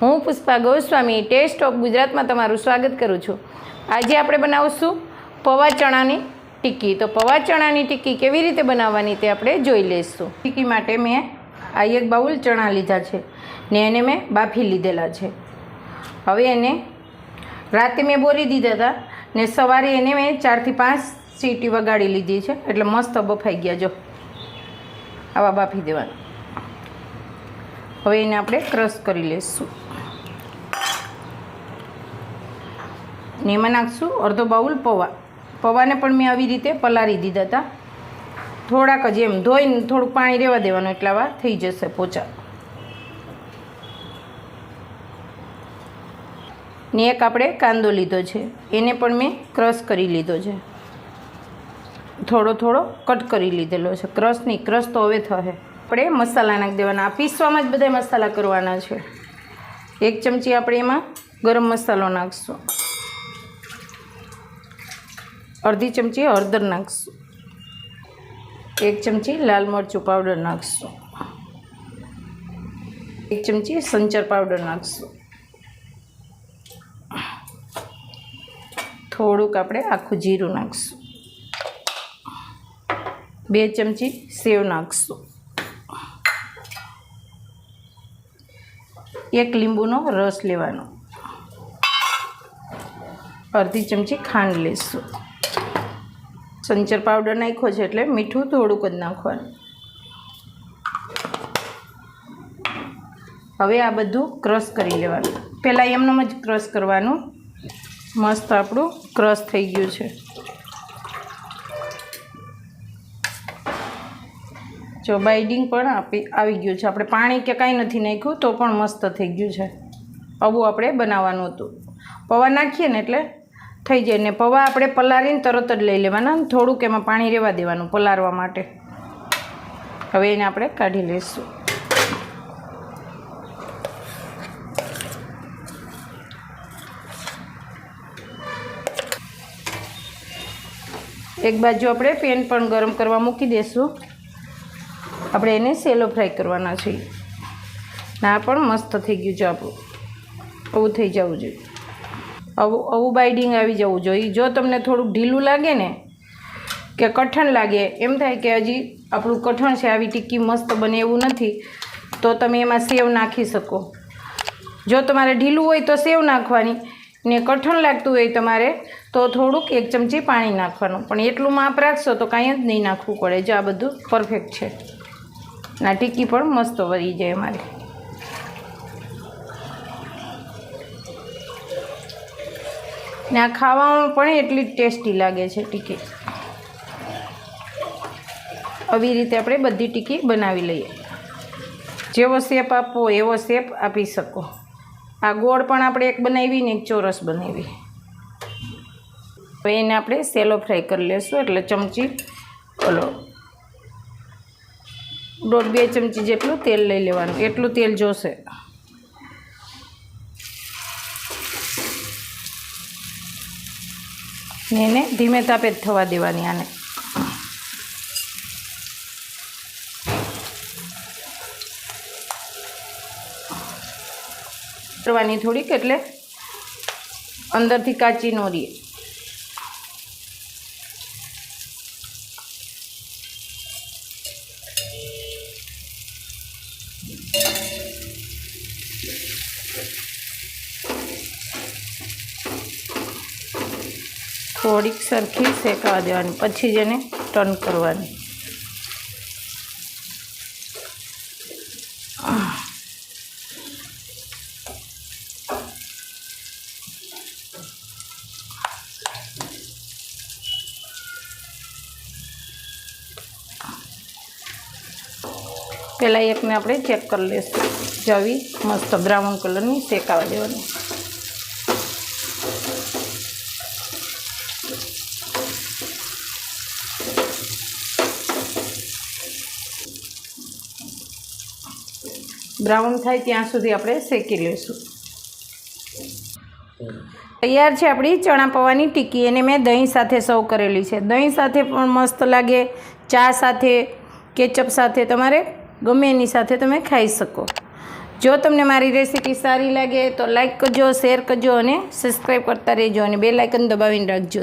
હું Pushpa Goswami test of ગુજરાતમાં તમારું સ્વાગત કરું છું. આજે આપણે બનાવશું પૌવા ચણાની ટિક્કી. તો પૌવા ચણાની ટિક્કી કેવી રીતે બનાવવાની તે આપણે જોઈ લઈશું. ટિક્કી માટે મેં આ એક બાઉલ ચણા લીધા છે ને એને મેં બાફી લીધેલા છે. હવે એને રાતે મેં બોરી દીધા હતા ને સવારે એને મેં ચારથી પાંચ સીટી વગાડી લીધી છે. એટલે મસ્ત બફાઈ ગયા. જો, આવા બાફી દેવાના. હવે એને આપણે ક્રશ કરી લઈશું ને એમાં નાખશું અડધો બાઉલ પૌવા. પૌવાને પણ મેં આવી રીતે પલાળી દીધા હતા. થોડાક જ એમ ધોઈને થોડુંક પાણી રહેવા દેવાનું, એટલા આવા થઈ જશે પોચા. ને એક આપણે કાંદો લીધો છે. એને પણ મેં ક્રશ કરી લીધો છે. થોડો થોડો કટ કરી લીધેલો છે. ક્રશ નહીં, ક્રશ તો હવે થશે. આપણે મસાલા નાખી દેવાના પીસવામાં જ બધા મસાલા કરવાના છે. એક ચમચી આપણે એમાં ગરમ મસાલો નાખશું. અડધી ચમચી હળદર નાખશું. એક ચમચી લાલ મરચું પાવડર નાખશું. એક ચમચી સંચર પાવડર નાખશું. થોડુંક આપણે આખું જીરું નાખશું. બે ચમચી સેવ નાખશું. એક લીંબુનો રસ લેવાનો. અડધી ચમચી ખાંડ લેશું સંચર પાવડર નાખ્યો છે એટલે મીઠું થોડુંક જ નાખવાનું. હવે આ બધું ક્રશ કરી લેવાનું. પહેલાં એમનેમ જ ક્રશ કરવાનું. મસ્ત આપણું ક્રશ થઈ ગયું છે. જો બાઇડિંગ પણ આપી, આવી ગયું છે. આપણે પાણી કે કાંઈ નથી નાખ્યું, તો પણ મસ્ત થઈ ગયું છે. આવું આપણે બનાવવાનું હતું. પૌવા નાખીએ ને એટલે થઈ જાય. ને પૌવા આપણે પલાળીને તરત જ લઈ લેવાના થોડુંક એમાં પાણી રહેવા દેવાનું પલાળવા માટે. હવે એને આપણે કાઢી લઈશું. એક બાજુ આપણે પેન પણ ગરમ કરવા મૂકી દઈશું આપણે એને સેલો ફ્રાય કરવાના છીએ ના, પણ મસ્ત થઈ ગયું છે આપણું. આવું થઈ જવું જોઈએ. આવું આવું બાઇડિંગ આવી જવું જોઈએ. જો તમને થોડુંક ઢીલું લાગે ને, કે કઠણ લાગે, એમ થાય કે હજી આપણું કઠણ છે, આવી ટિક્કી મસ્ત બને એવું નથી, તો તમે એમાં સેવ નાખી શકો. જો તમારે ઢીલું હોય તો સેવ નાખવાની, ને કઠણ લાગતું હોય તમારે, તો થોડુંક એક ચમચી પાણી નાખવાનું. પણ એટલું માપ રાખશો તો કાંઈ જ નહીં નાખવું પડે. જો આ બધું પરફેક્ટ છે. ના, ટીકી પણ મસ્ત વળી જાય અમારે ને આ ખાવામાં પણ એટલી જ ટેસ્ટી લાગે છે ટીકી. આવી રીતે આપણે બધી ટીકી બનાવી લઈએ. જેવો શેપ આપવો એવો શેપ આપી શકો. આ ગોળ પણ આપણે એક બનાવી ને એક ચોરસ બનાવી. હવે એને આપણે સેલો ફ્રાય કરી લેશું એટલે ચમચી ઓલો દોઢ બે ચમચી જેટલું તેલ લઈ લેવાનું. એટલું તેલ જોશે. ને એને ધીમે તાપે જ થવા દેવાની આને. કરવાની થોડીક એટલે અંદરથી કાચી નો રહે. થોડીક સરખી શેકાવા દેવાની, પછી જ એને ટર્ન કરવાની. પહેલાં એકને આપણે ચેક કરી લઈશું. જવી મસ્ત બ્રાઉન કલરની શેકાવા દેવાની. બ્રાઉન થાય ત્યાં સુધી આપણે શેકી લઈશું. તૈયાર છે આપણી ચણા પૌવાની ટીકી. એને મેં દહીં સાથે સર્વ કરેલી છે. દહીં સાથે પણ મસ્ત લાગે. ચા સાથે કેચઅપ સાથે તમારે ગમે એની સાથે તમે ખાઈ શકો. જો તમને મારી રેસીપી સારી લાગે તો લાઈક કરજો, શેર કરજો અને સબસ્ક્રાઈબ કરતા રહેજો અને બે લાઇકન દબાવીને રાખજો.